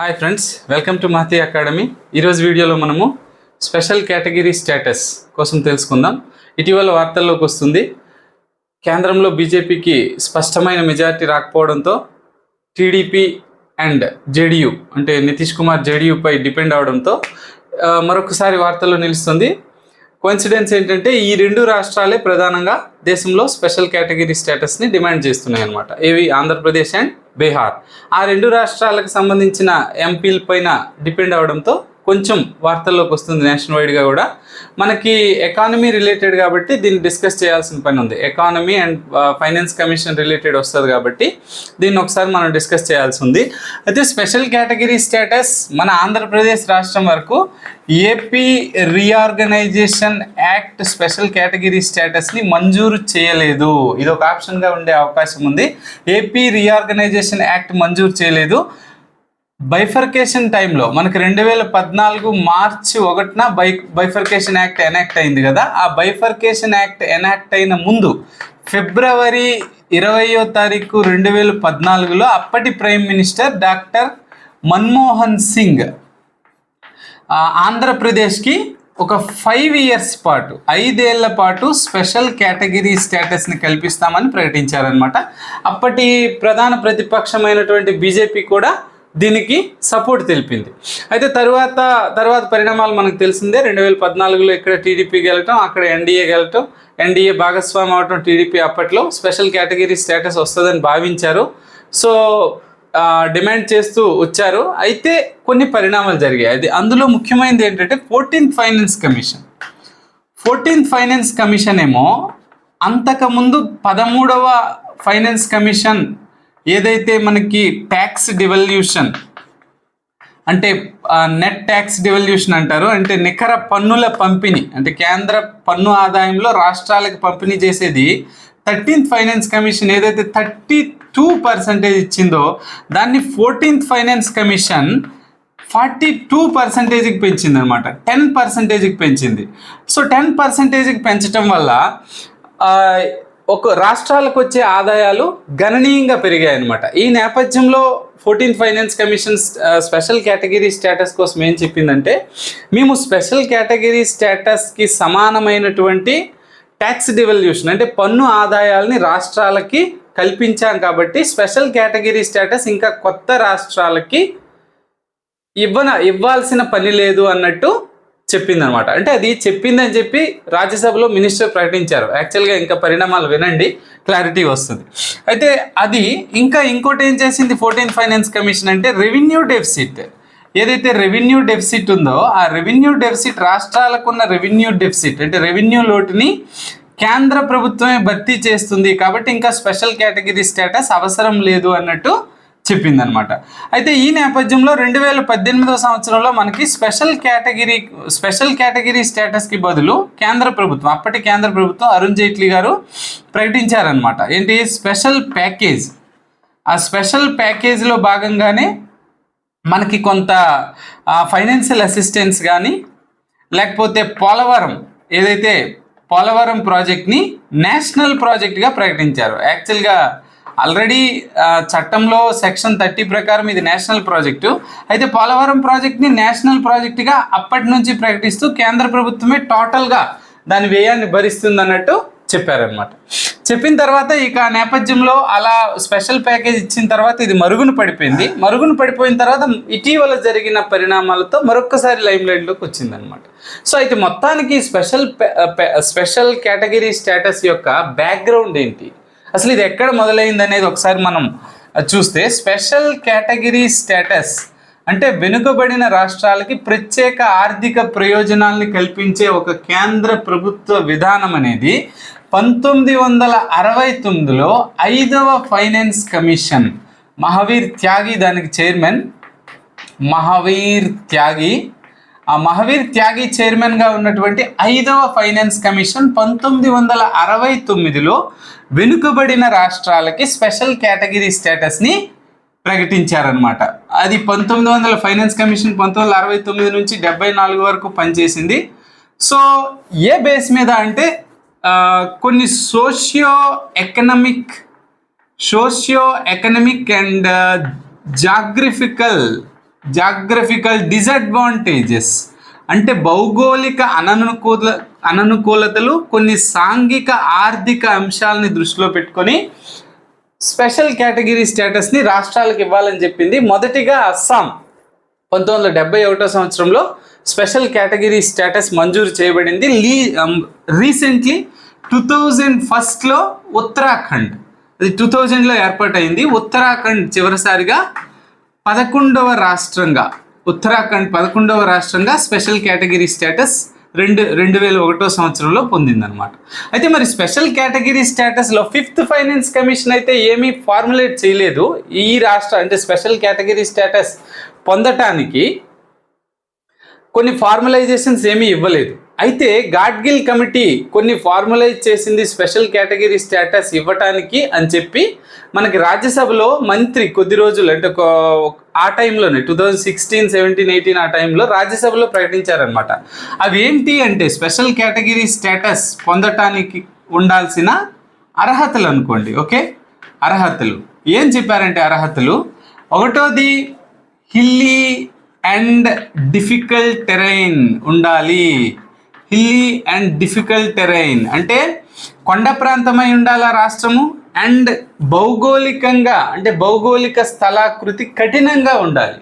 Hi friends welcome to Mahathi academy ఈరోజు వీడియోలో మనము స్పెషల్ కేటగిరీ స్టేటస్ కోసం తెలుసుకుందాం. ఇటీవల వార్తల్లోకి వస్తుంది. కేంద్రంలో బీజేపీకి స్పష్టమైన మెజారిటీ రాకపోవడంతో టీడీపీ అండ్ జేడీయూ అంటే నితీష్ కుమార్ జేడీయూపై డిపెండ్ అవడంతో మరొకసారి వార్తల్లో నిలుస్తుంది. కోన్సిడెన్స్ ఏంటంటే ఈ రెండు రాష్ట్రాలే ప్రధానంగా దేశంలో స్పెషల్ కేటగిరీ స్టేటస్ని డిమాండ్ చేస్తున్నాయి అనమాట ఏవి? ఆంధ్రప్రదేశ్ అండ్ బీహార్. ఆ రెండు రాష్ట్రాలకు సంబంధించిన ఎంపీల పైన డిపెండ్ అవడంతో కొంచెం వార్తల్లోకి వస్తుంది నేషనల్ వైడ్గా కూడా. మనకి ఎకానమీ రిలేటెడ్ కాబట్టి దీన్ని డిస్కస్ చేయాల్సిన పని ఉంది. Economy and finance commission related వస్తుంది కాబట్టి దీన్ని ఒకసారి మనం డిస్కస్ చేయాల్సి ఉంది. అయితే స్పెషల్ కేటగిరీ స్టేటస్ మన ఆంధ్రప్రదేశ్ రాష్ట్రం వరకు AP reorganisation act special category స్టేటస్ని మంజూరు చేయలేదు. ఇది ఒక ఆప్షన్గా ఉండే అవకాశం ఉంది. ఏపీ రీఆర్గనైజేషన్ యాక్ట్ మంజూరు చేయలేదు. బైఫర్కేషన్ టైంలో మనకి రెండు వేల పద్నాలుగు మార్చి ఒకటిన బై బైఫర్కేషన్ యాక్ట్ ఎనాక్ట్ అయింది కదా ఆ బైఫర్కేషన్ యాక్ట్ ఎనాక్ట్ అయిన ముందు ఫిబ్రవరి ఇరవయో తారీఖు రెండు వేల పద్నాలుగులో అప్పటి prime minister doctor Manmohan Singh ఆంధ్రప్రదేశ్కి ఒక ఫైవ్ ఇయర్స్ పాటు ఐదేళ్ళ పాటు స్పెషల్ కేటగిరీ స్టేటస్ని కల్పిస్తామని ప్రకటించారనమాట అప్పటి ప్రధాన ప్రతిపక్షమైనటువంటి బీజేపీ కూడా దీనికి సపోర్ట్ తెలిపింది. అయితే తర్వాత తర్వాత పరిణామాలు మనకు తెలిసిందే. రెండు వేల పద్నాలుగులో ఇక్కడ టీడీపీ గెలటం అక్కడ ఎన్డీఏ గెలటం. ఎన్డీఏ భాగస్వామి అవటం టీడీపీ అప్పట్లో స్పెషల్ కేటగిరీ స్టేటస్ వస్తుందని భావించారు. సో డిమాండ్ చేస్తూ వచ్చారు. అయితే కొన్ని పరిణామాలు జరిగాయి. అది అందులో ముఖ్యమైనది ఏంటంటే fourteenth finance commission. Fourteenth finance commission ఏమో అంతకుముందు పదమూడవ ఫైనాన్స్ కమిషన్ ఏదైతే మనకి ట్యాక్స్ డివల్యూషన్ అంటే నెట్ ట్యాక్స్ డివల్యూషన్ అంటారు అంటే నికర పన్నుల పంపిణీ అంటే కేంద్ర పన్ను ఆదాయంలో రాష్ట్రాలకు పంపిణీ చేసేది థర్టీన్త్ ఫైనాన్స్ కమిషన్ ఏదైతే థర్టీ టూ పర్సెంటేజ్ ఇచ్చిందో దాన్ని fourteenth finance commission forty two పర్సెంటేజ్కి పెంచింది అనమాట టెన్ పర్సెంటేజ్కి పెంచింది. సో టెన్ పర్సెంటేజ్కి పెంచడం వల్ల ఒక రాష్ట్రాలకు వచ్చే ఆదాయాలు గణనీయంగా పెరిగాయి అనమాట ఈ నేపథ్యంలో fourteenth finance commission special category status కోసం ఏం చెప్పిందంటే మేము స్పెషల్ కేటగిరీ స్టేటస్కి సమానమైనటువంటి ట్యాక్స్ డివల్యూషన్ అంటే పన్ను ఆదాయాల్ని రాష్ట్రాలకి కల్పించాం కాబట్టి స్పెషల్ కేటగిరీ స్టేటస్ ఇంకా కొత్త రాష్ట్రాలకి ఇవ్వన ఇవ్వాల్సిన పని లేదు అన్నట్టు చెప్పిందనమాట. అంటే అది చెప్పిందని చెప్పి రాజ్యసభలో మినిస్టర్ ప్రకటించారు. యాక్చువల్గా ఇంకా పరిణామాలు వినండి క్లారిటీ వస్తుంది. అయితే అది ఇంకా ఇంకోటి ఏం చేసింది ఫోర్టీన్ ఫైనాన్స్ కమిషన్ అంటే రెవెన్యూ డెఫిసిట్. ఏదైతే రెవెన్యూ డెఫిసిట్ ఉందో ఆ రెవెన్యూ డెఫిసిట్ రాష్ట్రాలకున్న రెవెన్యూ డెఫిసిట్ అంటే రెవెన్యూ లోటుని కేంద్ర ప్రభుత్వమే భర్తీ చేస్తుంది. కాబట్టి ఇంకా స్పెషల్ కేటగిరీ స్టేటస్ అవసరం లేదు అన్నట్టు చెప్పిందనమాట. అయితే ఈ నేపథ్యంలో రెండు వేల పద్దెనిమిదవ సంవత్సరంలో మనకి స్పెషల్ కేటగిరీ స్పెషల్ కేటగిరీ స్టేటస్కి బదులు కేంద్ర ప్రభుత్వం అప్పటి కేంద్ర ప్రభుత్వం అరుణ్ జైట్లీ గారు ప్రకటించారనమాట. ఏంటి? Special package. ఆ స్పెషల్ ప్యాకేజ్లో భాగంగానే మనకి కొంత ఫైనాన్షియల్ అసిస్టెన్స్ కానీ లేకపోతే పోలవరం ఏదైతే పోలవరం ప్రాజెక్ట్ని నేషనల్ ప్రాజెక్ట్గా ప్రకటించారు. యాక్చువల్గా ఆల్రెడీ చట్టంలో సెక్షన్ థర్టీ ప్రకారం ఇది నేషనల్ ప్రాజెక్టు. అయితే పోలవరం ప్రాజెక్ట్ని నేషనల్ ప్రాజెక్టుగా అప్పటి నుంచి ప్రకటిస్తూ కేంద్ర ప్రభుత్వమే టోటల్గా దాని వ్యయాన్ని భరిస్తుంది అన్నట్టు చెప్పారనమాట చెప్పిన తర్వాత ఇక ఆ నేపథ్యంలో అలా స్పెషల్ ప్యాకేజ్ ఇచ్చిన తర్వాత ఇది మరుగున పడిపోయింది. మరుగున పడిపోయిన తర్వాత ఇటీవల జరిగిన పరిణామాలతో మరొక్కసారి లైమ్ లైన్లోకి వచ్చిందనమాట సో అయితే మొత్తానికి స్పెషల్ స్పెషల్ కేటగిరీ స్టేటస్ యొక్క బ్యాక్గ్రౌండ్ ఏంటి? అసలు ఇది ఎక్కడ మొదలైంది అనేది ఒకసారి మనం చూస్తే స్పెషల్ కేటగిరీ స్టేటస్ అంటే వెనుకబడిన రాష్ట్రాలకి ప్రత్యేక ఆర్థిక ప్రయోజనాల్ని కల్పించే ఒక కేంద్ర ప్రభుత్వ విధానం అనేది పంతొమ్మిది వందల అరవై తొమ్మిదిలో ఐదవ ఫైనాన్స్ కమిషన్ మహావీర్ త్యాగి దానికి చైర్మన్ మహావీర్ త్యాగి ఆ మహావీర్ త్యాగి చైర్మన్గా ఉన్నటువంటి ఐదవ ఫైనాన్స్ కమిషన్ పంతొమ్మిది వందల అరవై తొమ్మిదిలో వెనుకబడిన రాష్ట్రాలకి స్పెషల్ కేటగిరీ స్టేటస్ని ప్రకటించారనమాట అది పంతొమ్మిది వందల ఫైనాన్స్ కమిషన్ పంతొమ్మిది వందల అరవై తొమ్మిది నుంచి డెబ్బై నాలుగు వరకు పనిచేసింది. సో ఏ బేస్ మీద అంటే కొన్ని socio economic socio economic and geographical geographical disadvantages. అంటే భౌగోళిక అననుకూల అననుకూలతలు కొన్ని సాంఘిక ఆర్థిక అంశాలని దృష్టిలో పెట్టుకొని స్పెషల్ కేటగిరీ స్టేటస్ని రాష్ట్రాలకు ఇవ్వాలని చెప్పింది మొదటిగా అస్సాం. పంతొమ్మిది వందల డెబ్బై ఒకటో సంవత్సరంలో స్పెషల్ కేటగిరీ స్టేటస్ మంజూరు చేయబడింది. లీ రీసెంట్లీ టూ థౌజండ్ ఫస్ట్లో ఉత్తరాఖండ్. అది టూ థౌజండ్లో ఏర్పాటైంది. ఉత్తరాఖండ్ చివరిసారిగా పదకొండవ రాష్ట్రంగా ఉత్తరాఖండ్ పదకొండవ రాష్ట్రంగా స్పెషల్ కేటగిరీ స్టేటస్ రెండు రెండు వేల ఒకటో సంవత్సరంలో పొందిందనమాట అయితే మరి స్పెషల్ కేటగిరీ స్టేటస్లో ఫిఫ్త్ ఫైనాన్స్ కమిషన్ అయితే ఏమీ ఫార్ములేట్ చేయలేదు. ఈ రాష్ట్ర అంటే స్పెషల్ కేటగిరీ స్టేటస్ పొందటానికి కొన్ని ఫార్మలైజేషన్స్ ఏమీ ఇవ్వలేదు. అయితే గాడ్గిల్ కమిటీ కొన్ని ఫార్ములైజ్ చేసింది స్పెషల్ కేటగిరీ స్టేటస్ ఇవ్వటానికి అని చెప్పి మనకి రాజ్యసభలో మంత్రి కొద్ది రోజులు అంటే ఒక- ఆ టైంలోనే two thousand sixteen seventeen eighteen ఆ టైంలో రాజ్యసభలో ప్రకటించారనమాట అవి ఏంటి అంటే స్పెషల్ కేటగిరీ స్టేటస్ పొందటానికి ఉండాల్సిన అర్హతలు అనుకోండి ఓకే? అర్హతలు. ఏం చెప్పారంటే అర్హతలు? ఒకటోది హిల్లీ అండ్ డిఫికల్ట్ టెరైన్ ఉండాలి. Hilly and difficult terrain. అంటే కొండ ప్రాంతమై ఆ రాష్ట్రము? అండ్ భౌగోళికంగా అంటే భౌగోళిక స్థలాకృతి కఠినంగా ఉండాలి.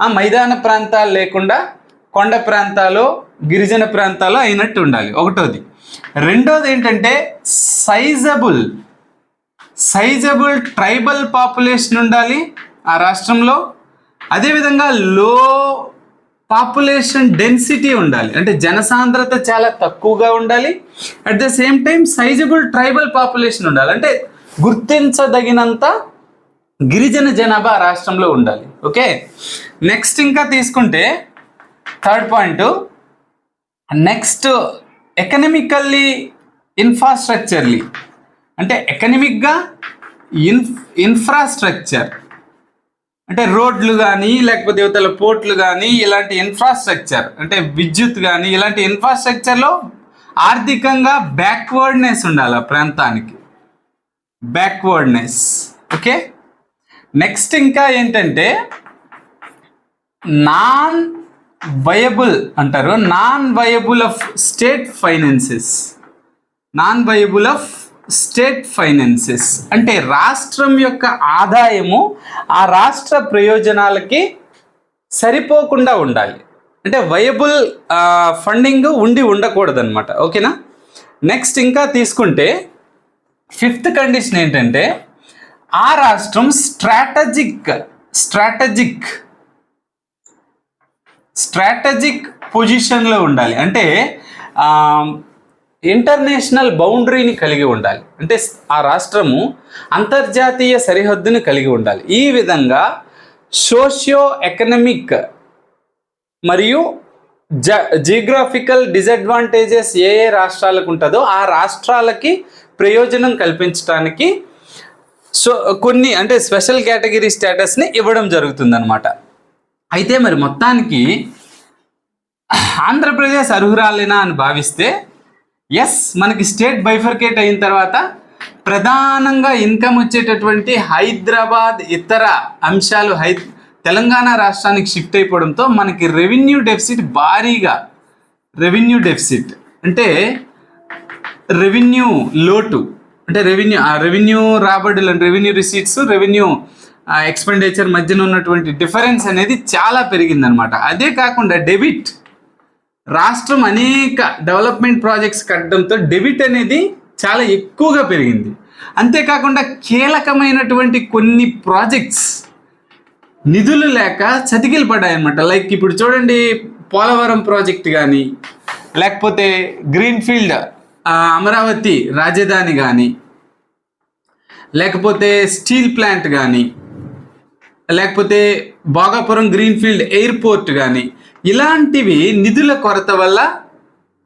ఆ మైదాన ప్రాంతాలు లేకుండా కొండ ప్రాంతాలు గిరిజన ప్రాంతాలు అయినట్టు ఉండాలి. ఒకటోది. రెండోది ఏంటంటే సైజబుల్. సైజబుల్ ట్రైబల్ పాపులేషన్ ఉండాలి ఆ రాష్ట్రంలో. అదేవిధంగా లో పాపులేషన్ డెన్సిటీ ఉండాలి. అంటే జనసాంద్రత చాలా తక్కువగా ఉండాలి. At the same time sizable tribal population ఉండాలి. అంటే గుర్తించదగినంత గిరిజన జనాభా రాష్ట్రంలో ఉండాలి. ఓకే నెక్స్ట్ ఇంకా తీసుకుంటే third point next economically infrastructurally అంటే ఎకనమిక్గా ఇన్ ఇన్ఫ్రాస్ట్రక్చర్ అంటే రోడ్లు కానీ లేకపోతే యువతల పోర్ట్లు కానీ ఇలాంటి ఇన్ఫ్రాస్ట్రక్చర్ అంటే విద్యుత్ కానీ ఇలాంటి ఇన్ఫ్రాస్ట్రక్చర్లో ఆర్థికంగా బ్యాక్వర్డ్నెస్ ఉండాలి ఆ ప్రాంతానికి. బ్యాక్వర్డ్నెస్ ఓకే నెక్స్ట్ ఇంకా ఏంటంటే నాన్ వయబుల్ అంటారు. Non viable of state finances non viable of state finances అంటే రాష్ట్రం యొక్క ఆదాయము ఆ రాష్ట్ర ప్రయోజనాలకి సరిపోకుండా ఉండాలి. అంటే వయబుల్ ఫండింగ్ ఉండి ఉండకూడదు అనమాట ఓకేనా? నెక్స్ట్ ఇంకా తీసుకుంటే ఫిఫ్త్ కండిషన్ ఏంటంటే ఆ రాష్ట్రం స్ట్రాటజిక్ స్ట్రాటజిక్ స్ట్రాటజిక్ పొజిషన్లో ఉండాలి. అంటే ఇంటర్నేషనల్ బౌండరీని కలిగి ఉండాలి. అంటే ఆ రాష్ట్రము అంతర్జాతీయ సరిహద్దుని కలిగి ఉండాలి. ఈ విధంగా సోషియో ఎకనమిక్ మరియు జ జియోగ్రాఫికల్ డిసడ్వాంటేజెస్ ఏ ఏ రాష్ట్రాలకు ఉంటుందో ఆ రాష్ట్రాలకి ప్రయోజనం కల్పించడానికి సో కొన్ని అంటే స్పెషల్ కేటగిరీ స్టేటస్ని ఇవ్వడం జరుగుతుందన్నమాట. అయితే మరి మొత్తానికి ఆంధ్రప్రదేశ్ అర్హురాలేనా అని భావిస్తే ఎస్ మనకి స్టేట్ బైఫర్కేట్ అయిన తర్వాత ప్రధానంగా ఇన్కమ్ వచ్చేటటువంటి హైదరాబాద్ ఇతర అంశాలు హై తెలంగాణ రాష్ట్రానికి షిఫ్ట్ అయిపోవడంతో మనకి రెవెన్యూ డెఫిసిట్ భారీగా రెవెన్యూ డెఫిసిట్ అంటే రెవెన్యూ లోటు అంటే రెవెన్యూ ఆ రెవెన్యూ రాబడులు రెవెన్యూ రిసీట్స్ రెవెన్యూ ఎక్స్పెండిచర్ మధ్యన ఉన్నటువంటి డిఫరెన్స్ అనేది చాలా పెరిగిందనమాట. అదే కాకుండా డెబిట్ రాష్ట్రం అనేక డెవలప్మెంట్ ప్రాజెక్ట్స్ కట్టడంతో డెబిట్ అనేది చాలా ఎక్కువగా పెరిగింది. అంతేకాకుండా కీలకమైనటువంటి కొన్ని ప్రాజెక్ట్స్ నిధులు లేక చతికిలు పడ్డాయన్నమాట. లైక్ ఇప్పుడు చూడండి పోలవరం ప్రాజెక్ట్ కానీ లేకపోతే గ్రీన్ఫీల్డ్ అమరావతి రాజధాని కానీ లేకపోతే స్టీల్ ప్లాంట్ కానీ లేకపోతే భోగాపురం గ్రీన్ఫీల్డ్ ఎయిర్పోర్ట్ కానీ ఇలాంటివి నిధుల కొరత వల్ల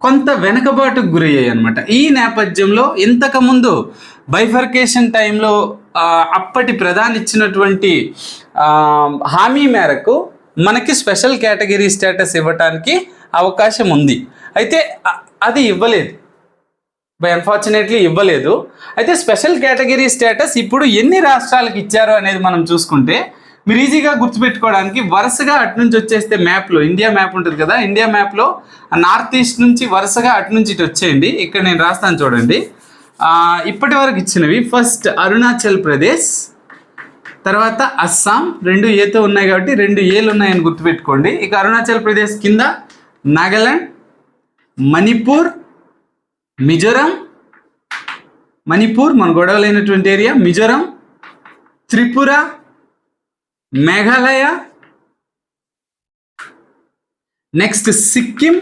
కొంత వెనకబాటుకు గురయ్యాయి అనమాట ఈ నేపథ్యంలో ఇంతకుముందు బైఫర్కేషన్ టైంలో అప్పటి ప్రధాని ఇచ్చినటువంటి హామీ మేరకు మనకి స్పెషల్ కేటగిరీ స్టేటస్ ఇవ్వటానికి అవకాశం ఉంది. అయితే అది ఇవ్వలేదు. బై అన్ఫార్చునేట్లీ ఇవ్వలేదు. అయితే స్పెషల్ కేటగిరీ స్టేటస్ ఇప్పుడు ఎన్ని రాష్ట్రాలకు ఇచ్చారు అనేది మనం చూసుకుంటే మీరు ఈజీగా గుర్తుపెట్టుకోవడానికి వరుసగా అటు నుంచి వచ్చేస్తే మ్యాప్లో ఇండియా మ్యాప్ ఉంటుంది కదా ఇండియా మ్యాప్లో నార్త్ ఈస్ట్ నుంచి వరుసగా అటు నుంచి ఇటు వచ్చేయండి. ఇక్కడ నేను రాస్తాను చూడండి. ఇప్పటి వరకు ఇచ్చినవి ఫస్ట్ అరుణాచల్ ప్రదేశ్ తర్వాత అస్సాం రెండు ఏతో ఉన్నాయి కాబట్టి రెండు ఏలు ఉన్నాయని గుర్తుపెట్టుకోండి. ఇక అరుణాచల్ ప్రదేశ్ కింద నాగాలాండ్ మణిపూర్ మిజోరాం మణిపూర్ మన గొడవలైనటువంటి ఏరియా మిజోరాం త్రిపుర మేఘాలయ. నెక్స్ట్ సిక్కిం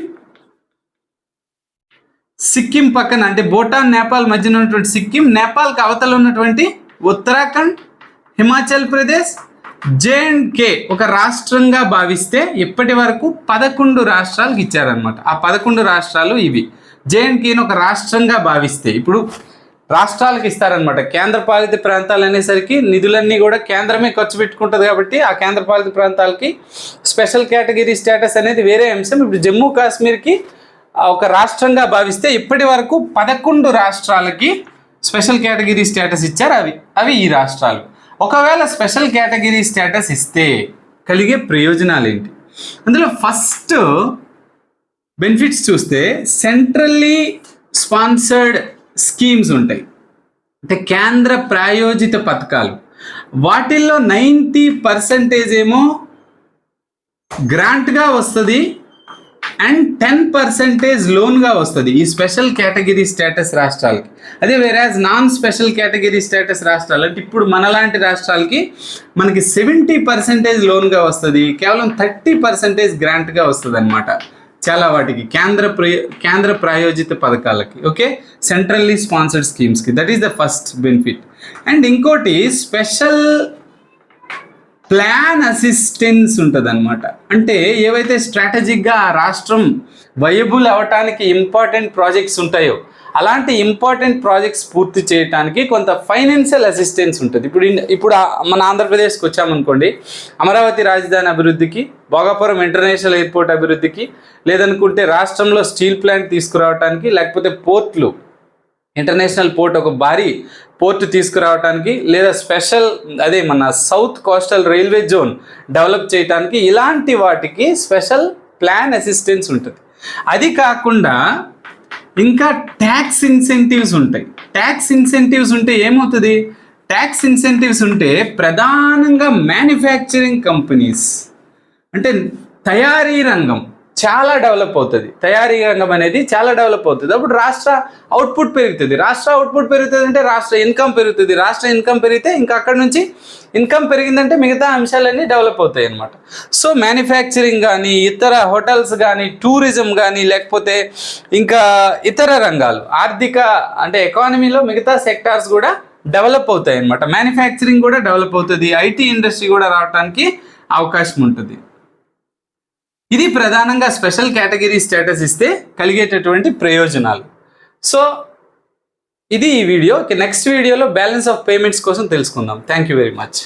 సిక్కిం పక్కన అంటే భూటాన్ నేపాల్ మధ్యన ఉన్నటువంటి సిక్కిం నేపాల్కి అవతల ఉన్నటువంటి ఉత్తరాఖండ్ హిమాచల్ ప్రదేశ్ కే ఒక రాష్ట్రంగా భావిస్తే ఇప్పటి వరకు పదకొండు రాష్ట్రాలకు ఇచ్చారనమాట ఆ పదకొండు రాష్ట్రాలు ఇవి. జేఎన్కేని ఒక రాష్ట్రంగా భావిస్తే ఇప్పుడు రాష్ట్రాలకు ఇస్తారనమాట కేంద్ర పాలిత ప్రాంతాలు అనేసరికి నిధులన్నీ కూడా కేంద్రమే ఖర్చు పెట్టుకుంటుంది కాబట్టి ఆ కేంద్ర పాలిత ప్రాంతాలకి స్పెషల్ కేటగిరీ స్టేటస్ అనేది వేరే అంశం. ఇప్పుడు జమ్మూ కాశ్మీర్కి ఒక రాష్ట్రంగా భావిస్తే ఇప్పటి వరకు పదకొండు రాష్ట్రాలకి స్పెషల్ కేటగిరీ స్టేటస్ ఇచ్చారు అవి. అవి ఈ రాష్ట్రాలు. ఒకవేళ స్పెషల్ కేటగిరీ స్టేటస్ ఇస్తే కలిగే ప్రయోజనాలు ఏంటి అందులో ఫస్ట్ బెనిఫిట్స్ చూస్తే సెంట్రల్లీ స్పాన్సర్డ్ స్కీమ్స్ ఉంటాయి. అంటే కేంద్ర ప్రాయోజిత పథకాలు. వాటిల్లో నైంటీ పర్సెంటేజ్ ఏమో గ్రాంట్గా వస్తుంది అండ్ టెన్ పర్సెంటేజ్ లోన్గా వస్తుంది. ఈ స్పెషల్ కేటగిరీ స్టేటస్ రాష్ట్రాలకి. అదే whereas non special category status రాష్ట్రాలు అంటే ఇప్పుడు మనలాంటి రాష్ట్రాలకి మనకి సెవెంటీ పర్సెంటేజ్ లోన్గా వస్తుంది. కేవలం థర్టీ పర్సెంటేజ్ గ్రాంట్గా వస్తుంది అనమాట చాలా వాటికి. కేంద్ర ప్రయో కేంద్ర ప్రాయోజిత పథకాలకి okay? Centrally sponsored స్కీమ్స్కి that is the first benefit and ఇంకోటి స్పెషల్ ప్లాన్ అసిస్టెన్స్ ఉంటుంది అనమాట అంటే ఏవైతే స్ట్రాటజిక్గా ఆ రాష్ట్రం వయబుల్ అవటానికి ఇంపార్టెంట్ ప్రాజెక్ట్స్ ఉంటాయో అలాంటి ఇంపార్టెంట్ ప్రాజెక్ట్స్ పూర్తి చేయడానికి కొంత ఫైనాన్షియల్ అసిస్టెన్స్ ఉంటుంది. ఇప్పుడు ఇప్పుడు మన ఆంధ్రప్రదేశ్కి వచ్చామనుకోండి అమరావతి రాజధాని అభివృద్ధికి భోగాపురం ఇంటర్నేషనల్ ఎయిర్పోర్ట్ అభివృద్ధికి లేదనుకుంటే రాష్ట్రంలో స్టీల్ ప్లాంట్ తీసుకురావడానికి లేకపోతే పోర్ట్లు ఇంటర్నేషనల్ పోర్ట్ ఒక భారీ పోర్ట్ తీసుకురావడానికి లేదా స్పెషల్ అదే మన south coastal railway zone develop చేయడానికి ఇలాంటి వాటికి స్పెషల్ ప్లాన్ అసిస్టెన్స్ ఉంటుంది. అది కాకుండా ఇంకా ట్యాక్స్ ఇన్సెంటివ్స్ ఉంటాయి. ట్యాక్స్ ఇన్సెంటివ్స్ ఉంటే ఏమవుతుంది? ట్యాక్స్ ఇన్సెంటివ్స్ ఉంటే ప్రధానంగా మ్యానుఫ్యాక్చరింగ్ కంపెనీస్ అంటే తయారీ రంగం చాలా డెవలప్ అవుతుంది. తయారీ రంగం అనేది చాలా డెవలప్ అవుతుంది. అప్పుడు రాష్ట్ర అవుట్పుట్ పెరుగుతుంది. రాష్ట్ర అవుట్పుట్ పెరుగుతుంది అంటే రాష్ట్ర ఇన్కమ్ పెరుగుతుంది. రాష్ట్ర ఇన్కమ్ పెరిగితే ఇంకా అక్కడ నుంచి ఇన్కమ్ పెరిగిందంటే మిగతా అంశాలన్నీ డెవలప్ అవుతాయి అనమాట సో మ్యానుఫ్యాక్చరింగ్ కానీ ఇతర హోటల్స్ కానీ టూరిజం కానీ లేకపోతే ఇంకా ఇతర రంగాలు ఆర్థిక అంటే ఎకానమీలో మిగతా సెక్టార్స్ కూడా డెవలప్ అవుతాయి అనమాట మ్యానుఫ్యాక్చరింగ్ కూడా డెవలప్ అవుతుంది. ఐటీ ఇండస్ట్రీ కూడా రావడానికి అవకాశం ఉంటుంది. ఇది ప్రధానంగా స్పెషల్ కేటగిరీ స్టేటస్ ఇస్తే కలిగేటటువంటి ప్రయోజనాలు. సో ఇది ఈ వీడియో. నెక్స్ట్ వీడియోలో బ్యాలెన్స్ ఆఫ్ పేమెంట్స్ కోసం తెలుసుకుందాం. Thank you very much.